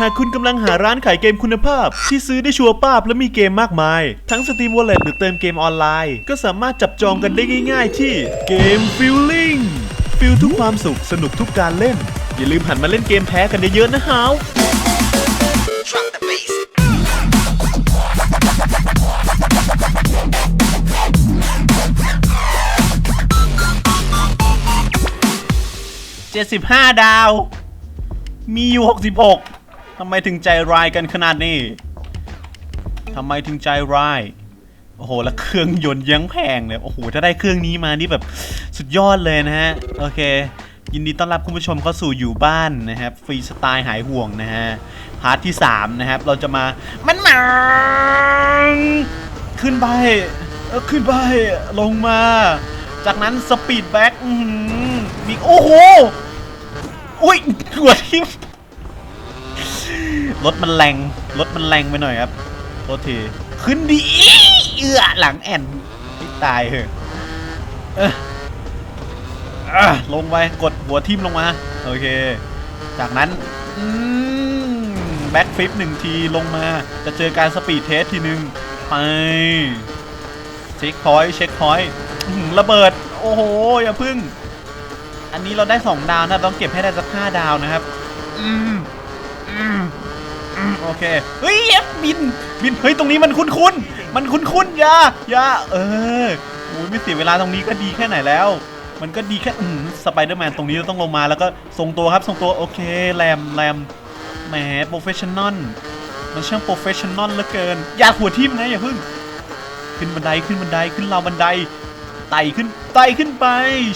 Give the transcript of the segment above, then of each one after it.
หากคุณกำลังหาร้านขายเกมคุณภาพ ที่ซื้อได้ชัวร์ป้าบและมีเกมมากมาย ทั้ง Steam Wallet หรือเติมเกมออนไลน์ ก็สามารถจับจองกันได้ง่ายๆ ที่เกม Feeling ฟิลทุกความสุขสนุกทุกการเล่น อย่าลืมหันมาเล่นเกมแท้กันเยอะๆนะฮาว Drop the bass. 75 ดาว มีอยู่ 66 ทำไมถึงใจร้ายกันขนาดนี้ทำไมถึงใจร้ายโอ้โห แล้วเครื่องยนต์ยังแพงเลยโอ้โห ถ้าได้เครื่องนี้มานี่แบบสุดยอดเลยนะฮะ โอเค ยินดีต้อนรับคุณผู้ชมเข้าสู่อยู่บ้านนะครับ ฟรีสไตล์หายห่วงนะฮะ พาร์ทที่ 3 นะครับ เราจะมา มันหมาขึ้นไป ขึ้นไป ลงมา จากนั้นสปีดแบ็กมี โอ้โห อุ้ยหัวทิ่ม รถมันแรงรถมันแรงไปหน่อยครับโทษทีขึ้นดีเอื้อหลังแอนไม่ตายเหอะเอออะลงไปกดหัวทิ่มลงมาโอเค จากนั้นแบ็กฟลิปหนึ่งทีลงมา จะเจอการสปีดเทสทีหนึ่งไปเช็คพอยต์เช็คพอยต์ระเบิด โอ้โห อย่าพึ่ง อันนี้เราได้ 2 ดาวนะ ต้องเก็บให้ได้สัก5ดาวนะครับ อืมอืม อืมโอเค เฮ้ยบิน บิน เฮ้ย ตรงนี้มันคุ้นๆ มันคุ้นๆอย่าอย่าเออโอ้ยไม่เสียเวลาตรงนี้ก็ดีแค่ไหนแล้ว มันก็ดีแค่อืมสไปเดอร์แมนตรงนี้เราต้องลงมาแล้วก็ทรงตัวครับทรงตัวโอเคแรมแรมแหมโปรเฟชชั่นอลมันช่างโปรเฟชชั่นอลเหลือเกิน อย่าหัวทิ่มนะอย่าพึ่ง ขึ้นบันไดขึ้นบันไดขึ้นราวบันไดไต่ขึ้นไต่ขึ้นไป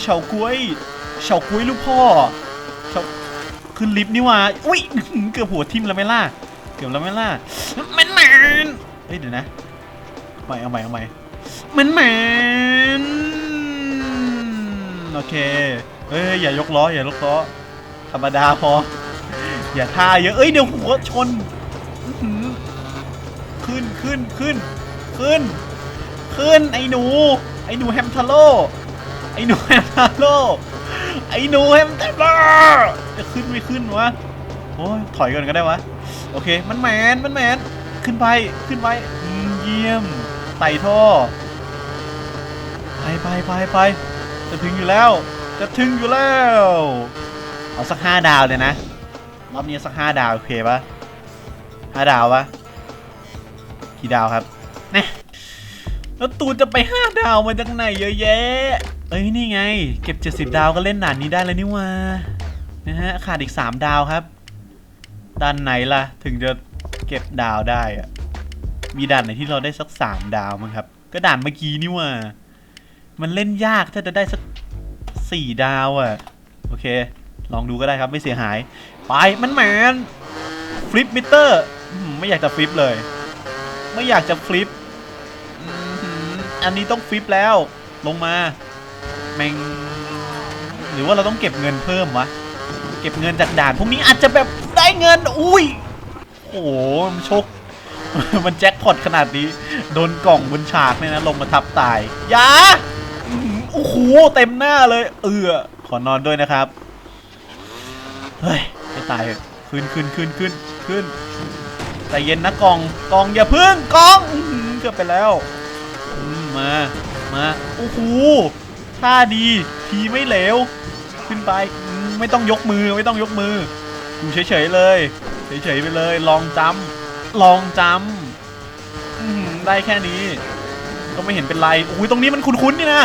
เฉาก้วยเฉากุ้ยลูกพ่อเฉาขึ้นลิฟต์นี่ว่า อุ้ยเกือบหัวทิ่มแล้วไหม่ล่ะ เกือบแล้วไหม่ล่ะมันแมนเฮ้ยเดี๋ยวนะเอาใหม่เอาใหม่เอาใหม่มันแมนโอเคเฮ้ยอย่ายกล้ออย่ายกล้อธรรมดาพอ อย่าท่าเยอะเอ้ยเดี๋ยวหัวชนอื้อหือขึ้นขึ้นขึ้นขึ้น ขึ้นไอ้หนู ไอ้หนูแฮมทาโร่ไอ้หนูแฮมทาโร่ไอ้หนูแฮมทาโร่จะขึ้นไม่ขึ้นวะโอ้ยถอยก่อนก็ได้วะ โอเค มันแมนมันแมนขึ้นไป ขึ้นไปเยี่ยม ไต่ท่อ ไปไปไปไปจะถึงอยู่แล้ว จะถึงอยู่แล้ว เอาสักห้าดาวเลยนะ รอบนี้สักห้าดาว โอเคปะห้าดาวปะกี่ดาวครับน่แล้วตูจะไปห้าดาวมาจากไหนเยอะแยะ เอ้ยนี่ไง เก็บ 70 ดาวก็เล่นด่านนี้ได้แล้วนี่ว่านะฮะ ขาดอีก 3 ดาวครับ ด่านไหนล่ะ ถึงจะเก็บดาวได้อะมีด่านไหนที่เราได้สัก3ดาวมั้งครับ ก็ด่านเมื่อกี้นี่ว่า มันเล่นยากถ้าจะได้สัก4ดาวอะโอเค ลองดูก็ได้ครับไม่เสียหาย ไปมันแมนฟลิปมิเตอร์ไม่อยากจะฟลิปเลย ไม่อยากจะฟลิปอันนี้ต้องฟลิปแล้ว ลงมา แมง หรือว่าเราต้องเก็บเงินเพิ่มวะ เก็บเงินจากด่านพวกนี้อาจจะแบบ เงิน อุ้ย โอ้โหมันชคมันแจ็คพอตขนาดนี้ โดนกล่องบนฉากเนี่ยนะ ลงมาทับตายยาอื้หือโอ้โห เต็มหน้าเลย เออ ขอนอนด้วยนะครับ เฮ้ยไม่ตายขึ้นขึ้นขึ้นขึ้นขึ้นใจเย็นนะกองกองอย่าพึ่งกองเกือบไปแล้วมามาโอ้โหท่าดี ทีไม่เหลว ขึ้นไปไม่ต้องยกมือไม่ต้องยกมือ อยู่เฉยๆเลย เฉยๆไปเลย ลองจำลองจำได้แค่นี้ ก็ไม่เห็นเป็นไรโอ้ยตรงนี้มันคุ้นๆนี่นะ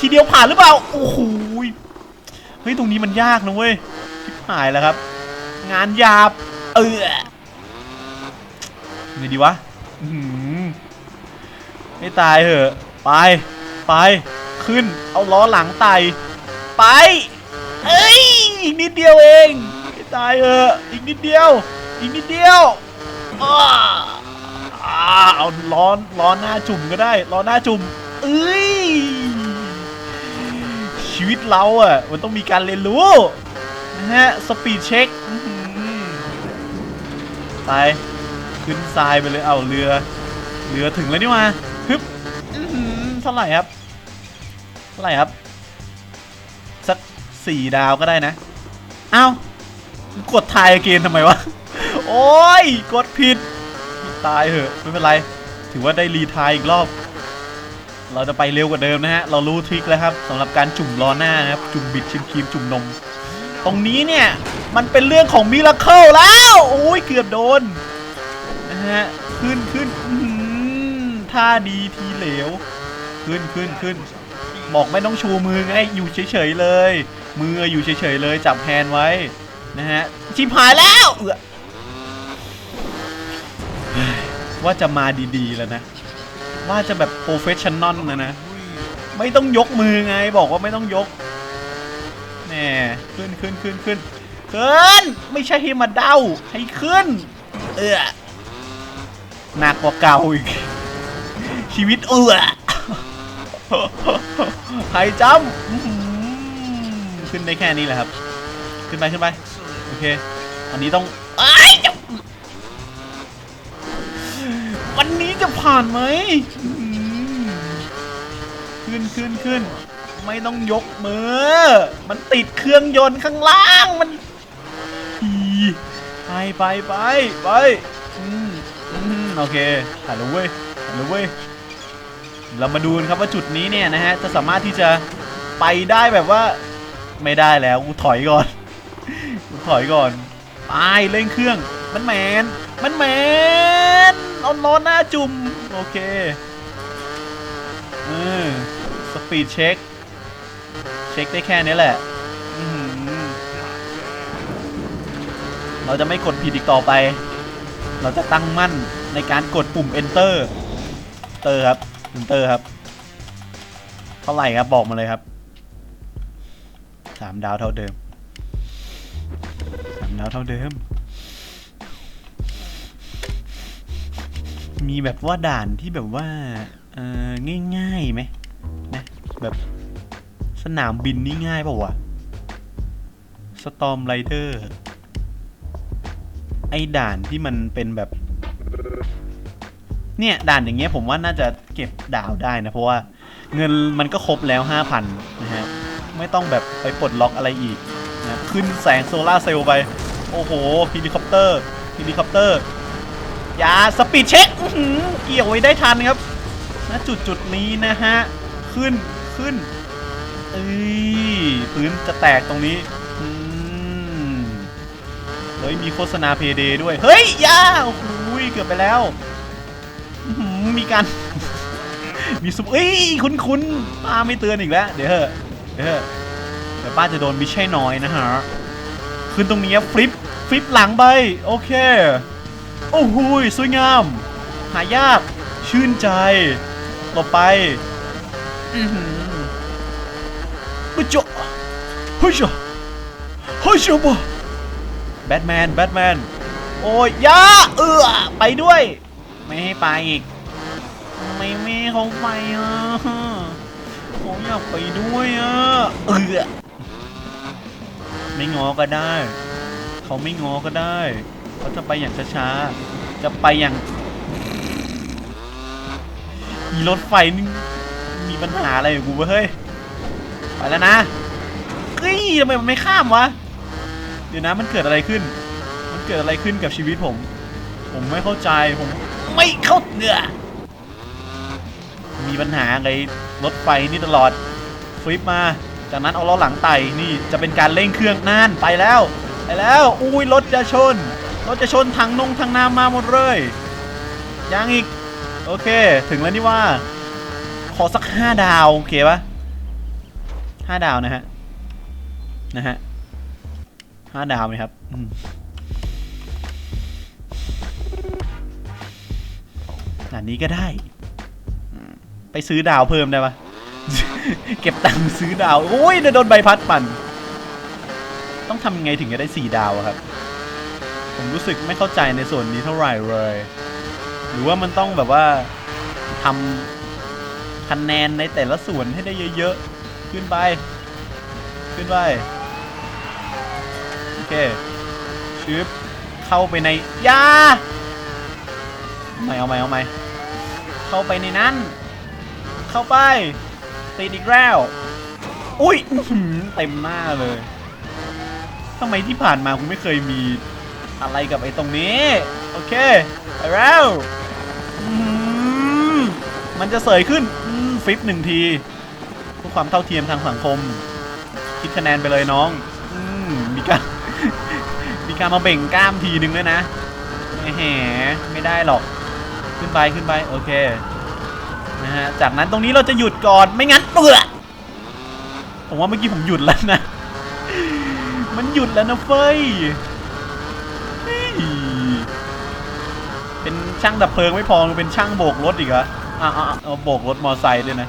ทีเดียวผ่านหรือเปล่าโอ้โหยเฮ้ยตรงนี้มันยากนะเว้ยชิบหายแล้วครับ งานหยาบ เออไงดีวะไม่ตายเหอะ ไป ไป ขึ้น เอาล้อหลังไต่ไป เอ้ย อีกนิดเดียวเอง ตายเหออีกนิดเดียว อีกนิดเดียวอ้าอ่าเอาล้อนล้อนหน้าจุ่มก็ได้ล้อนหน้าจุ่มเอ้ยชีวิตเราอะมันต้องมีการเรียนรู้นะฮะสปีดเช็คอื้อหือไปขึ้นทรายไปเลยเอาเรือเรือถึงแล้วนี่มาฮึบเท่าไหร่ครับเท่าไหร่ครับ สักสี่ดาวก็ได้นะ เอ้า กดทายเกณฑ์ทำไมวะ โอ้ย กดผิด ตายเหอะ ไม่เป็นไร ถือว่าได้รีทายอีกรอบ เราจะไปเร็วกว่าเดิมนะฮะ เรารู้ทริคแล้วครับสำหรับการจุ่มล้อหน้านะครับ จุ่มบิดชิมครีมจุ่มนม ตรงนี้เนี่ย มันเป็นเรื่องของมิราเคิลแล้ว โอ้ย เกือบโดน นะฮะ ขึ้นขึ้นท่าดีทีเหลว ขึ้นขึ้นขึ้นบอกไม่ต้องชูมือไง อยู่เฉยๆเลย มืออยู่เฉยๆเลย จับแฮนไว้ นะฮะชิบหายแล้วว่าจะมาดีๆแล้วนะ ว่าจะแบบโปรเฟชชั่นนอลนะนะ ไม่ต้องยกมือไงบอกว่าไม่ต้องยกแน่ขึ้นขึ้นขึ้นขึ้นขึ้นไม่ใช่ให้มาเด้าให้ขึ้น เออหนักกว่าเก่าอีก ชีวิตเอือไฮจัมขึ้นได้แค่นี้แหละครับ ขึ้นไปขึ้นไป อเคอันนี้ต้องไอ้จะวันนี้จะผ่านไหมขึ้นขึ้นขึ้นไม่ต้องยกมือ มันติดเครื่องยนต์ข้างล่างมันไปไปไปไปอืมอืมโอเคถ่ายแล้วเว้ยถ่ายแล้วเว้ยเรามาดูนครับว่าจุดนี้เนี่ยนะฮะจะสามารถที่จะไปได้แบบว่าไม่ได้แล้วกูถอยก่อน ถอยก่อน ไปเร่งเครื่อง มันแมน มันแมนเอาล้อหน้าจุ่ม โอเคเออสปีดเช็ค เช็คได้แค่นี้แหละ เราจะไม่กดผิดอีกต่อไป เราจะตั้งมั่นในการกดปุ่ม enter เตอร์ครับเตอร์ครับ เท่าไหร่ครับ บอกมาเลยครับ สามดาวเท่าเดิมามดาวเท่าเดิม มีแบบว่าด่านที่แบบว่าเออง่ายๆไหมนะแบบสนามบินนี่ง่ายเปล่าวะสตอมไรเดอร์ไอ้ด่านที่มันเป็นแบบ เนี่ยด่านอย่างเงี้ยผมว่าน่าจะเก็บดาวได้นะ เพราะว่าเงินมันก็ครบแล้ว 5,000 นะฮะ ไม่ต้องแบบไปปลดล็อกอะไรอีกนะขึ้นแสงโซลาเซลล์ไป โอ้โหเฮลิคอปเตอร์เฮลิคอปเตอร์อย่าสปีดเช็คเกี่ยวไว้ได้ทันครับณจุดจุดนี้นะฮะ ขึ้นขึ้นเอ้ยพื้นจะแตกตรงนี้เฮ้ยมีโฆษณาเพเดด้วย เฮ้ยอย่าโอ้โหเกือบไปแล้ว มีการ มีสุปเอ้ยคุ้นคุ้นๆป้าไม่เตือนอีกแล้ว เดี๋ยวเถอะเดี๋ยวเถอะเดี๋ยวป้าจะโดนมิใช่น้อยนะฮะ ขึ้นตรงนี้ฟลิปฟลิปหลังไป โอเค โอ้โหสวยงาม หายาก ชื่นใจต่อไป อือหือฮึจบฮึจบฮึจบแบทแมน แบทแมน โอ้ยยาเออไปด้วย ไม่ให้ไปอีก ไม่ไม่เขาไปอะเขาอยากไปด้วยอะ เออ ไม่งอก็ได้ เขาไม่งอก็ได้ เขาจะไปอย่างช้าๆ จะไปอย่างอีรถไฟนี่มีปัญหาอะไรกับกูวะเฮ้ย ไปแล้วนะเฮ้ยทำไมมันไม่ข้ามวะ เดี๋ยวนะมันเกิดอะไรขึ้น มันเกิดอะไรขึ้นกับชีวิตผม ผมไม่เข้าใจ ผมไม่เข้าเนื้อมีปัญหาไงรถไฟนี่ตลอดฟลิปมา จากนั้นเอาล้อหลังไต่นี่จะเป็นการเร่งเครื่องนั่นไปแล้วไปแล้วอุ้ยรถจะชนรถจะชนทางนงทางน้ำมาหมดเลยยังอีกโอเค ถึงแล้วนี่ว่า ขอสักห้าดาวโอเคปะห้าดาวนะฮะนะฮะห้าดาวไหมครับอันนี้ก็ได้ ไปซื้อดาวเพิ่มได้ปะ เก็บตังค์ซื้อดาวโอ้ยโดนใบพัดปั่น ต้องทำยังไงถึงจะได้สี่ดาวครับ ผมรู้สึกไม่เข้าใจในส่วนนี้เท่าไหร่เลย หรือว่ามันต้องแบบว่าทำคะแนนในแต่ละส่วนให้ได้เยอะๆ ขึ้นไป ขึ้นไป โอเคชึบเข้าไปในยาไม่เอาไม่เอาไม่เข้าไปในนั้น เข้าไป ติดอีกแล้ว อุ้ยเต็มหน้าเลยทำไมที่ผ่านมากูไม่เคยมีอะไรกับไอ้ตรงนี้ โอเคไปแล้วมันจะเสยขึ้นฟิปหนึ่งทีเพื่อความเท่าเทียมทางสังคม คิดคะแนนไปเลยน้องอมมีการมีการมาเบ่งกล้ามทีนึงด้วยนะแหมไม่ได้หรอก ขึ้นไปขึ้นไป โอเค นะฮะ จากนั้นตรงนี้เราจะหยุดก่อนไม่งั้นเปื่อผมว่าเมื่อกี้ผมหยุดแล้วนะ มันหยุดแล้วนะเฟ้ย เป็นช่างดับเพลิงไม่พอเป็นช่างโบกรถอีกเหรออะอะอะเอาโบกรถมอไซค์ด้วยนะ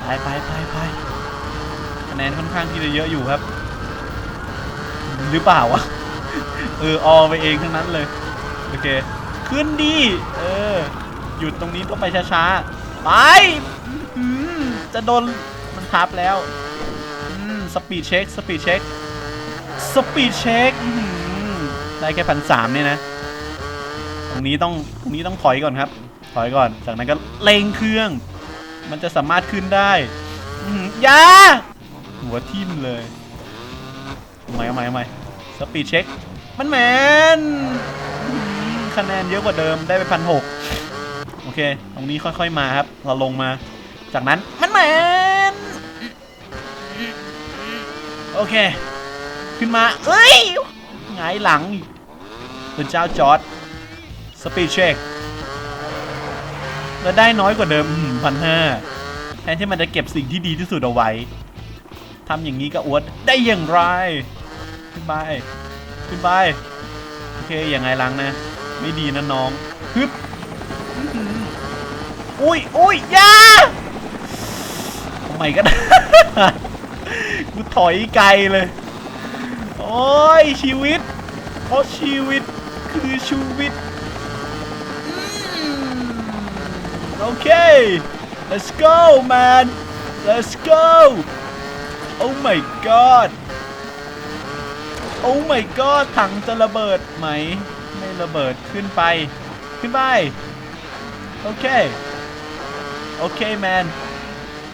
ไปไปไปไปคะแนนค่อนข้างที่จะเยอะอยู่ครับ หรือเปล่าวะ เออออไปเองทั้งนั้นเลย โอเค ขึ้นดี เออ หยุดตรงนี้ก็ไปช้าๆ ไปจะโดนมันทับแล้วสปีดเช็ค สปีดเช็ค สปีดเช็คได้แค่พันสามเนี่ยนะ ตรงนี้ต้อง ตรงนี้ต้องถอยก่อนครับ ถอยก่อน จากนั้นก็เล็งเครื่อง มันจะสามารถขึ้นได้หือยาหัวทิ่มเลยทำไมทำไมทำไมสปีดเช็ค มันแมนคะแนนเยอะกว่าเดิมได้ไปพันหก เค ตรงนี้ค่อยๆมาครับ เราลงมา จากนั้นมันแมนโอเค ขึ้นมา เอ้ยหงายหลังเป็นเจ้าจอร์ดสปีดเช็คแล้วได้น้อยกว่าเดิมพันห้าแทนที่มันจะเก็บสิ่งที่ดีที่สุดเอาไว้ทำอย่างนี้กับอวดได้อย่างไร ขึ้นไป ขึ้นไป โอเค อย่างไงลังนะ ไม่ดีนะน้องฮึบอื้อหือ อุ้ยอุ้ยยาไม่ก็ได้กูถอยไกลเลย โอ้ยชีวิต เพราะชีวิตคือชีวิต โอเค let's go man let's go oh my god oh my god ถังจะระเบิดไหม ไม่ระเบิดขึ้นไป ขึ้นไป โอเค โอเค man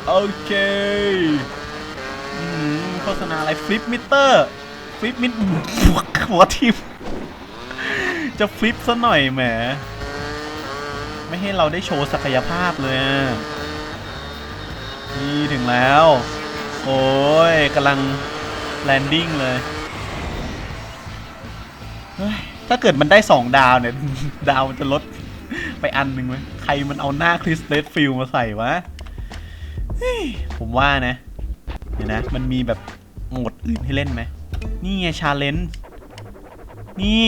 โอเคโฆษณาอะไรฟลิปมิเตอร์ฟลิปมิหัวทิมจะฟลิปซะหน่อยแหม ไม่ให้เราได้โชว์ศักยภาพเลยนี่ถึงแล้ว โอ้ยกำลังแลนดิ้งเลยเฮ้ยถ้าเกิดมันได้สองดาวเนี่ย ดาวมันจะลด ไปอันหนึ่งไหมใครมันเอาหน้าคริสเลสฟิลมาใส่วะผมว่านะเดี๋ยวนะ มันมีแบบโหมดอื่นให้เล่นไหม นี่ไงชาเลนจ์นี่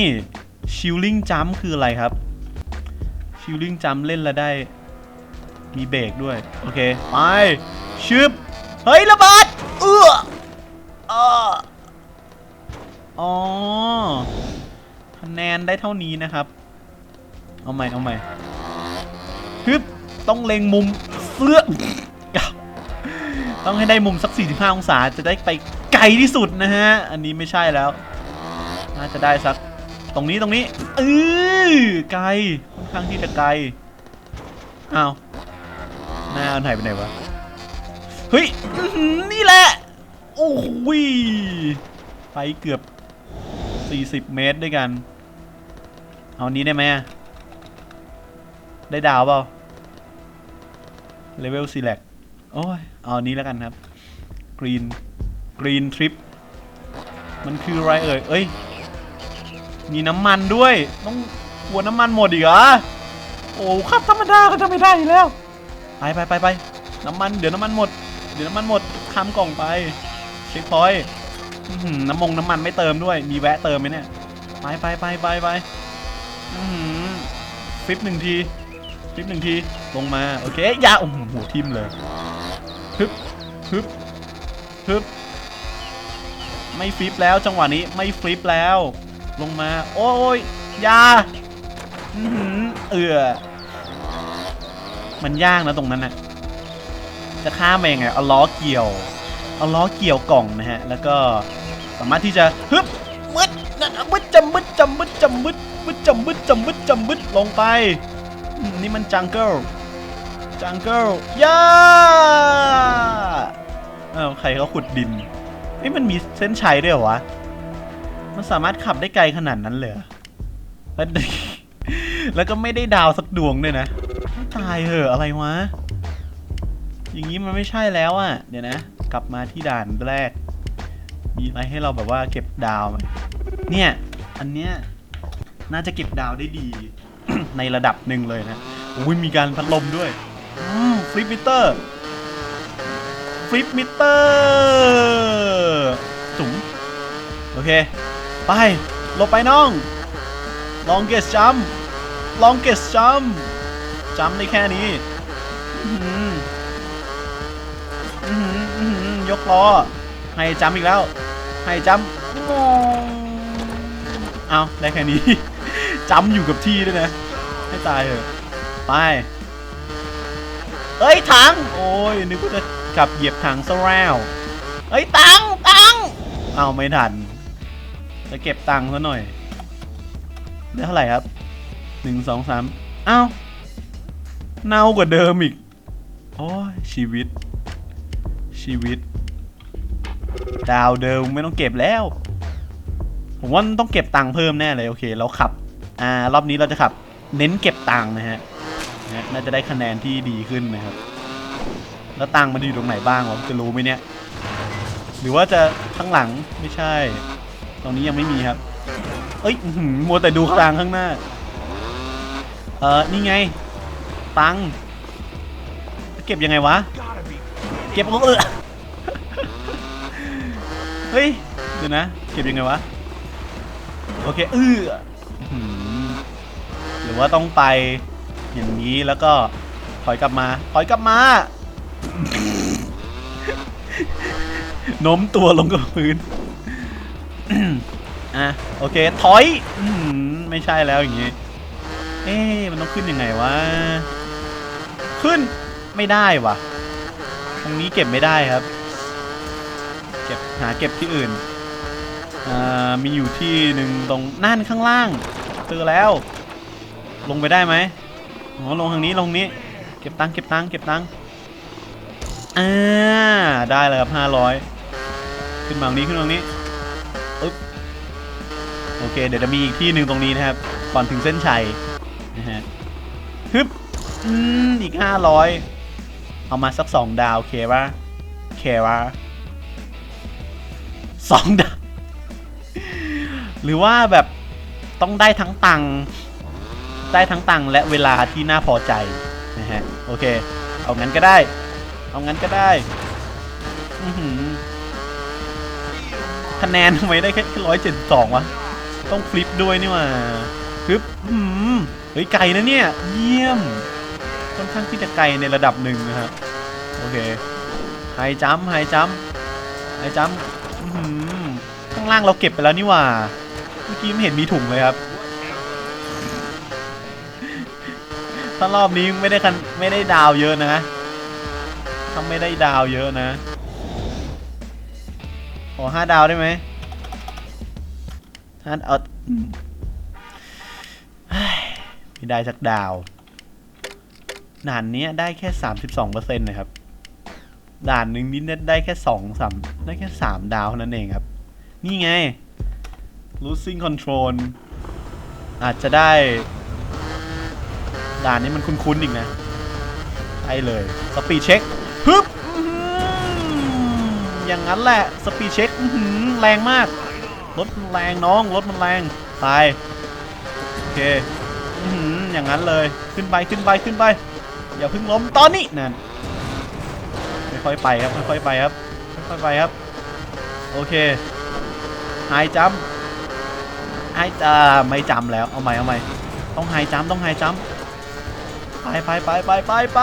ชิลลิ่งจัมคืออะไรครับ ชิลลิ่งจัมเล่นแล้วได้ มีเบรกด้วย โอเค ไป ชึบ เฮ้ย ระเบิดเอื้ออ๋อคะแนนได้เท่านี้นะครับ เอาใหม่เอาใหม่ฮึบต้องเล็งมุมเสื้อต้องให้ได้มุมสัก 45 องศาจะได้ไปไกลที่สุดนะฮะ อันนี้ไม่ใช่แล้ว น่าจะได้สัก ตรงนี้ตรงนี้เออไกลค่อนข้างที่จะไกลอ้าวหน้าอันไหายไปไหนวะ เฮ้ย นี่แหละ โอ้โหยไปเกือบ 40 เมตรด้วยกัน เอานี้ได้ไหมอะ ได้ดาวเปล่าเลเวล select โอ้ย เอาอันนี้แล้วกันครับ green green trip มันคืออะไรเอ่ย เอ้ย มีน้ำมันด้วย ต้องกลัวน้ำมันหมดอีกเหรอ โอ้ครับธรรมดาก็ทำไม่ได้แล้ว ไปไปไปไปน้ำมัน เดี๋ยวน้ำมันหมด เดี๋ยวน้ำมันหมดคำกล่องไป เช็คพอยต์น้ำมงน้ำมันไม่เติมด้วย มีแวะเติมไหมเนี่ย ไปไปไปไปไปฟิปหนึ่งที ฟลิปหนึ่งทีลงมาโอเคยาโอ้โหหัวทิมเลยฮึบฮึบฮึบไม่ฟลิปแล้วจังหวะนี้ไม่ฟลิปแล้ว ลงมา โอ้ยยาอเอือมันยากนะตรงนั้นน่ะจะข้ามไปยังไงเอาล้อเกี่ยวเอาล้อเกี่ยวกล่องนะฮะ แล้วก็สามารถที่จะฮึบมึดนั่นมึดจำมึดจำมึดจำมึดมึดจำมึดจำมึดจำมึดลงไป นี่มันจังเกิลจังเกิลย่าอ้าวใครเขาขุดดินเอ้มันมีเส้นชัยด้วยเหรอวะ มันสามารถขับได้ไกลขนาดนั้นเลยแล้วแล้วก็ไม่ได้ดาวสักดวงด้วยนะ ตายเหอะอะไรวะ อย่างนี้มันไม่ใช่แล้วอะ่ะ เดี๋ยวนะ กลับมาที่ด่านแรก มีอะไรให้เราแบบว่าเก็บดาวไหมเนี่ย อันเนี้ยน่าจะเก็บดาวได้ดี ในระดับหนึ่งเลยนะอุ้ยมีการพัดลมด้วยฟลิปมิเตอร์ฟลิปมิเตอร์จุ๋มโอเค ไปหลบไปน้อง ลองเกสจัมลองเกสจัมจัมได้แค่นี้อือหืออือหือยกล้อให้จัมอีกแล้ว ให้จัมเอาได้แค่นี้ จัมอยู่กับที่ด้วยนะ ให้ตายเถอะไป เอ้ยถัง โอ้ยนึกว่าจะกลับเหยียบถังซะแล้วเอ้ยตังตังเอาไม่ทัน จะเก็บตังค์ซะหน่อยได้เท่าไหร่ครับหนึ่งสองสามอ้าวเน่ากว่าเดิมอีกโอ้ยชีวิต ชีวิต ดาวเดิมไม่ต้องเก็บแล้ว ผมว่าต้องเก็บตังค์เพิ่มแน่เลย โอเค เราขับ อ่ารอบนี้เราจะขับ เน้นเก็บตังค์นะฮะน่าจะได้คะแนนที่ดีขึ้นนะครับ แล้วตังค์มันอยู่ตรงไหนบ้างวะจะรู้ไหมเนี่ย หรือว่าจะข้างหลังไม่ใช่ ตรงนี้ยังไม่มีครับ เอ้ยหือมัวแต่ดูตังค์ข้างหน้า เออนี่ไง ตังค์เก็บยังไงวะ เก็บเออเฮ้ย เดี๋ยวนะ เก็บยังไงวะ โอเคเออ รือว่าต้องไปอย่างนี้แล้วก็ถอยกลับมา ถอยกลับมาโน้มตัวลงกับพื้น อะ โอเค ถอยอืไม่ใช่แล้วอย่างงี้ เอ๊มันต้องขึ้นยังไงวะ ขึ้นไม่ได้วะตรงนี้เก็บไม่ได้ครับ เก็บหาเก็บที่อื่น อ่า มีอยู่ที่หนึ่งตรงนั่นข้างล่าง เจอแล้ว ลงไปได้ไหมอ๋อลงทางนี้ลงนี้ เก็บตังค์เก็บตังค์เก็บตังค์อ่าได้เลยครับห้าร้อยขึ้นมาตรงนี้ขึ้นมาตรงนี้ปึ๊บโอเค เดี๋ยวจะมีอีกที่หนึ่งตรงนี้นะครับ ก่อนถึงเส้นชัยนะฮะฮึบอืมอีกห้าร้อยเอามาสักสองดาวโอเคปะโอเคปะสองดาว หรือว่าแบบต้องได้ทั้งตังค์ ได้ทั้งตังค์และเวลาที่น่าพอใจนะฮะโอเค เอางั้นก็ได้ เอางั้นก็ได้คะแนนทำไมได้แค่ร้อยเจ็ดสองวะต้องฟลิปด้วยนี่ว่าฮึบอื้อหือเฮ้ยไกลนะเนี่ย เยี่ยม ค่อนข้างที่จะไกลในระดับหนึ่งนะฮะโอเคไฮจัมไฮจัมไฮจัมข้างล่างเราเก็บไปแล้วนี่ว่า เมื่อกี้ไม่เห็นมีถุงเลยครับ ถ้ารอบนี้ไม่ได้คันไม่ได้ดาวเยอะนะถ้าไม่ได้ดาวเยอะนะขอห้าดาวได้ไหมท่านเอาอืมเฮ้ยไม่ได้สักดาวด่านนี้ได้แค่สามสิบสองเปอร์เซ็นต์นะครับ ด่านหนึ่งนี่ได้แค่สองสามได้แค่สามดาวนั้นเองครับ นี่ไง losing control อาจจะได้ ด่านนี้มันคุ้นๆอีกนะใช่เลย สปีดเช็คฮึบอย่างนั้นแหละ สปีดเช็คแรงมาก รถมันแรงน้อง รถมันแรงไปโอเคอย่างนั้นเลย ขึ้นไป ขึ้นไป ขึ้นไป อย่าเพิ่งล้มตอนนี้นั่นค่อยๆไปครับ ค่อยๆไปครับ ค่อยๆไปครับ โอเคไฮจัมไฮจะไม่จำแล้ว เอาใหม่ เอาใหม่ ต้องไฮจัมต้องไฮจัม ไปไปไปไปไปไป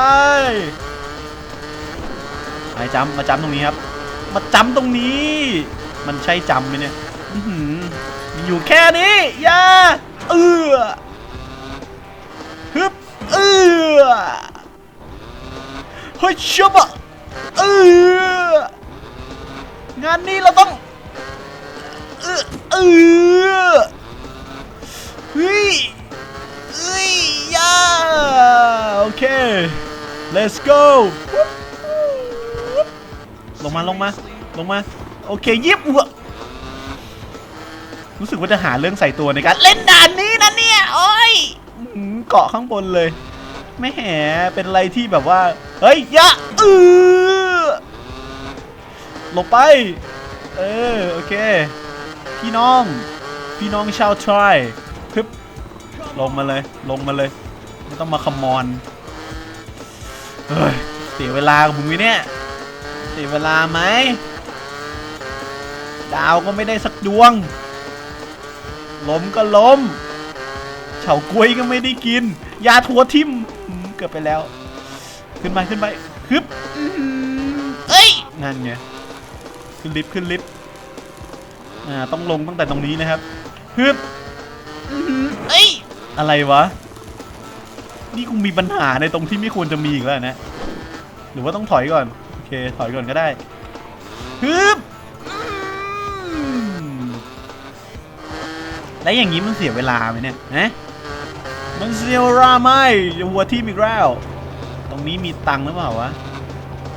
ไฮจัมมาจำตรงนี้ครับ มาจำตรงนี้ มันใช่จำไหมเนี่ยอืออมีอยู่แค่นี้อย่าเอือฮึบเอือเฮ้ยเชื่อปะเอืองานนี้เราต้องเออเออเฮ้ย เฮ้ยยาโอเค let's go ลงมาลงมาลงมา โอเคยิบหัวรู้สึกว่าจะหาเรื่องใส่ตัวในการเล่นด่านนี้นะเนี่ยโอ้ยเกาะข้างบนเลย ไม่แหเป็นอะไรที่แบบว่า เฮ้ยยะเออหลบไป เออ โอเค พี่น้อง พี่น้องชาวทราย ลงมาเลย ลงมาเลย ไม่ต้องมาขมอนเฮ้ยเสียเวลากับมึงไหมเนี่ยเสียเวลาไหม ดาวก็ไม่ได้สักดวง ล้มก็ล้ม เฉากล้วยก็ไม่ได้กิน ยาทัวทิมเกือบไปแล้ว ขึ้นไปขึ้นไปฮึบเอ้ย นั่นไง ขึ้นลิฟต์ขึ้นลิฟต์อ่า ต้องลงตั้งแต่ตรงนี้นะครับฮึบเอ้ย อะไรวะ นี่คงมีปัญหาในตรงที่ไม่ควรจะมีอีกแล้วนะ หรือว่าต้องถอยก่อน โอเค ถอยก่อนก็ได้ฮึบแล้วอย่างนี้มันเสียเวลาไหมเนี่ยฮะมันเสียเวลาไหมหัวที่มีกแล้ว ตรงนี้มีตังค์หรือเปล่าวะ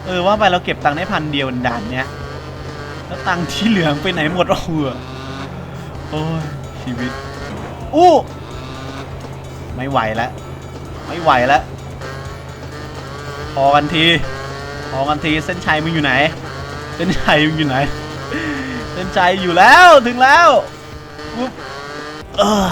เออว่าไปเราเก็บตังค์ได้พันเดียวด่านเนี้ย แล้วตังค์ที่เหลืองไปไหนหมดโอ้โหโอ้ยชีวิตอู้ ไม่ไหวแล้ว ไม่ไหวแล้ว พอกันทีพอกันทีเส้นชัยมึงอยู่ไหน เส้นชัยมึงอยู่ไหน เส้นชัยอยู่แล้วถึงแล้วปุ๊บเออ